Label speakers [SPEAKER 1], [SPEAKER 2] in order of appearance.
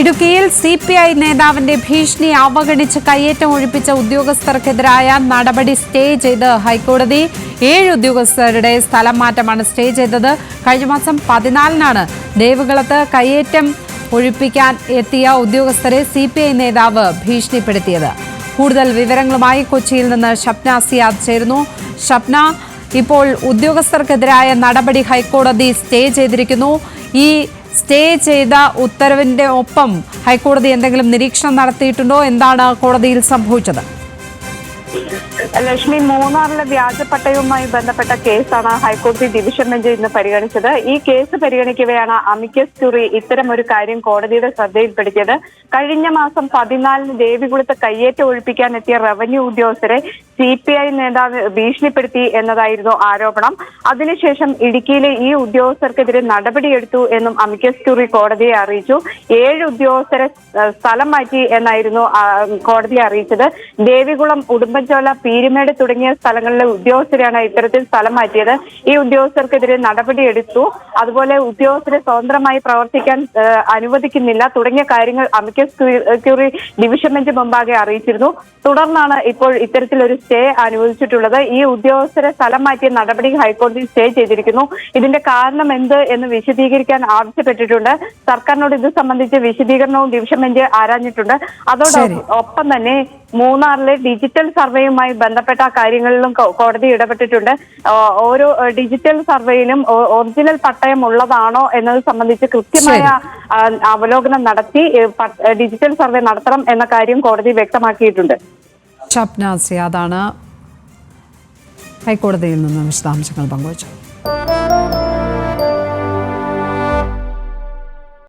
[SPEAKER 1] ഇടുക്കിയിൽ C P I നേതാവിന്റെ ഭീഷണി അവഗണിച്ച് കയ്യേറ്റം ഒഴിപ്പിച്ച ഉദ്യോഗസ്ഥർക്കെതിരായ നടപടി സ്റ്റേ ചെയ്ത് ഹൈക്കോടതി ഏഴ് ഉദ്യോഗസ്ഥരുടെ സ്ഥലം മാറ്റമാണ് സ്റ്റേ ചെയ്തത്. കഴിഞ്ഞ മാസം പതിനാലിനാണ് ദേവികുളത്ത് കയ്യേറ്റം ഒഴിപ്പിക്കാൻ എത്തിയ ഉദ്യോഗസ്ഥരെ സി പി ഐ നേതാവ് ഭീഷണിപ്പെടുത്തിയത്. കൂടുതൽ വിവരങ്ങളുമായി കൊച്ചിയിൽ നിന്ന് ഷപ്ന സിയാദ് ചേരുന്നു. ഷപ്ന ഇപ്പോൾ ഉദ്യോഗസ്ഥർക്കെതിരായ നടപടി ഹൈക്കോടതി സ്റ്റേ ചെയ്തിരിക്കുന്നു. ഈ സ്റ്റേ ചെയ്ത ഉത്തരവിന്റെ ഒപ്പം ഹൈക്കോടതി എന്തെങ്കിലും നിരീക്ഷണം നടത്തിയിട്ടുണ്ടോ? എന്താണ് കോടതിയിൽ സംഭവിച്ചത്?
[SPEAKER 2] ലക്ഷ്മി മൂന്നാറിലെ വ്യാജ പട്ടയവുമായി ബന്ധപ്പെട്ട കേസാണ് ഹൈക്കോടതി ഡിവിഷൻ ബെഞ്ച് ഇന്ന് പരിഗണിച്ചത്. ഈ കേസ് പരിഗണിക്കവെയാണ് അമിക്കസ് ക്യൂറി ഇത്തരം ഒരു കാര്യം കോടതിയുടെ ശ്രദ്ധയിൽപ്പെടുത്തിയത്. കഴിഞ്ഞ മാസം പതിനാലിന് ദേവികുളത്ത് കയ്യേറ്റം ഒഴിപ്പിക്കാൻ എത്തിയ റവന്യൂ ഉദ്യോഗസ്ഥരെ സി പി ഐ നേതാവ് ഭീഷണിപ്പെടുത്തി എന്നതായിരുന്നു ആരോപണം. അതിനുശേഷം ഇടുക്കിയിലെ ഈ ഉദ്യോഗസ്ഥർക്കെതിരെ നടപടിയെടുത്തു എന്നും അമിക്കസ് ക്യൂറി കോടതിയെ അറിയിച്ചു. ഏഴ് ഉദ്യോഗസ്ഥരെ സ്ഥലം മാറ്റി എന്നായിരുന്നു കോടതി അറിയിച്ചത്. ദേവികുളം ഉടുമ്പൻചോല പീരുമേട് തുടങ്ങിയ സ്ഥലങ്ങളിലെ ഉദ്യോഗസ്ഥരെയാണ് ഇത്തരത്തിൽ സ്ഥലം മാറ്റിയത്. ഈ ഉദ്യോഗസ്ഥർക്കെതിരെ നടപടിയെടുത്തു. അതുപോലെ ഉദ്യോഗസ്ഥരെ സ്വതന്ത്രമായി പ്രവർത്തിക്കാൻ അനുവദിക്കുന്നില്ല തുടങ്ങിയ കാര്യങ്ങൾ അമിക്കസ് ക്യൂറി ഡിവിഷൻ ബെഞ്ച് മുമ്പാകെ അറിയിച്ചിരുന്നു. തുടർന്നാണ് ഇപ്പോൾ ഇത്തരത്തിലൊരു സ്റ്റേ അനുവദിച്ചിട്ടുള്ളത്. ഈ ഉദ്യോഗസ്ഥരെ സ്ഥലം മാറ്റിയ നടപടി ഹൈക്കോടതി സ്റ്റേ ചെയ്തിരിക്കുന്നു. ഇതിന്റെ കാരണം എന്ത് എന്ന് വിശദീകരിക്കാൻ ആവശ്യപ്പെട്ടിട്ടുണ്ട്. സർക്കാരിനോട് ഇത് സംബന്ധിച്ച് വിശദീകരണവും ഡിവിഷൻ ബെഞ്ച് ആരാഞ്ഞിട്ടുണ്ട്. അതോടൊപ്പം തന്നെ മൂന്നാറിലെ ഡിജിറ്റൽ സർവേയുമായി ബന്ധപ്പെട്ട കാര്യങ്ങളിലും കോടതി ഇടപെട്ടിട്ടുണ്ട്. ഓരോ ഡിജിറ്റൽ സർവേയിലും ഒറിജിനൽ പട്ടയം ഉള്ളതാണോ എന്നത് സംബന്ധിച്ച് കൃത്യമായ അവലോകനം നടത്തി ഡിജിറ്റൽ സർവേ നടത്തണം എന്ന കാര്യം കോടതി വ്യക്തമാക്കിയിട്ടുണ്ട്.
[SPEAKER 1] ഷപ്ന സിയാദാണ് ഹൈക്കോടതിയിൽ നിന്ന് വിശദാംശങ്ങൾ പങ്കുവച്ചത്.